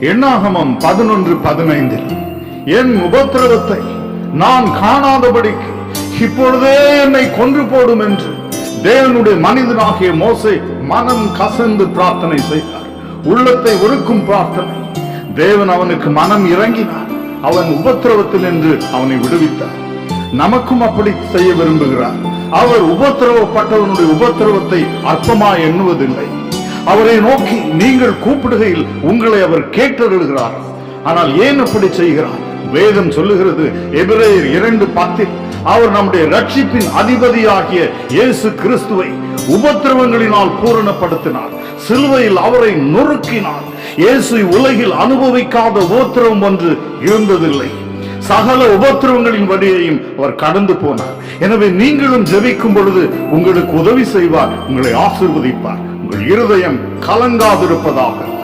எண்ணாகமம் பதினொன்று பதினைந்தில் என் உபத்திரவத்தை நான் காணாதபடிக்கு இப்பொழுதே என்னை கொன்று போடும் என்று தேவனுடைய மனிதனாகிய மோசை மனம் கசந்து பிரார்த்தனை செய்தார். உள்ளத்தை ஒருக்கும் பிரார்த்தனை. தேவன் அவனுக்கு மனம் இறங்கினார். அவன் உபத்திரவத்தில் என்று அவனை விடுவித்தார். நமக்கும் அப்படி செய்ய விரும்புகிறார். அவர் உபத்திரவப்பட்டவனுடைய உபத்திரவத்தை அற்பமா எண்ணுவதில்லை. அவரை நோக்கி நீங்கள் கூப்பிடுகையில் உங்களை அவர் கேட்டருளுகிறார். ஆனால் ஏன் அப்படி செய்கிறார்? வேதம் சொல்லுகிறது எபிரேயர் இரண்டு பத்தில் அவர் நம்முடைய ரட்சிப்பின் அதிபதியாகிய இயேசு கிறிஸ்துவை உபத்திரவங்களினால் பூரணப்படுத்தினார். சிலுவையில் அவரை நொறுக்கினார். இயேசு உலகில் அனுபவிக்காத உபத்திரவம் ஒன்று இருந்ததில்லை. சகல உபத்திரவங்களின் வழியையும் அவர் கடந்து போனார். எனவே நீங்களும் ஜெபிக்கும் பொழுது உங்களுக்கு உதவி செய்வார் உங்களை ஆசிர்வதிப்பார். உங்கள் இருதயம் கலங்காதிருப்பதாக.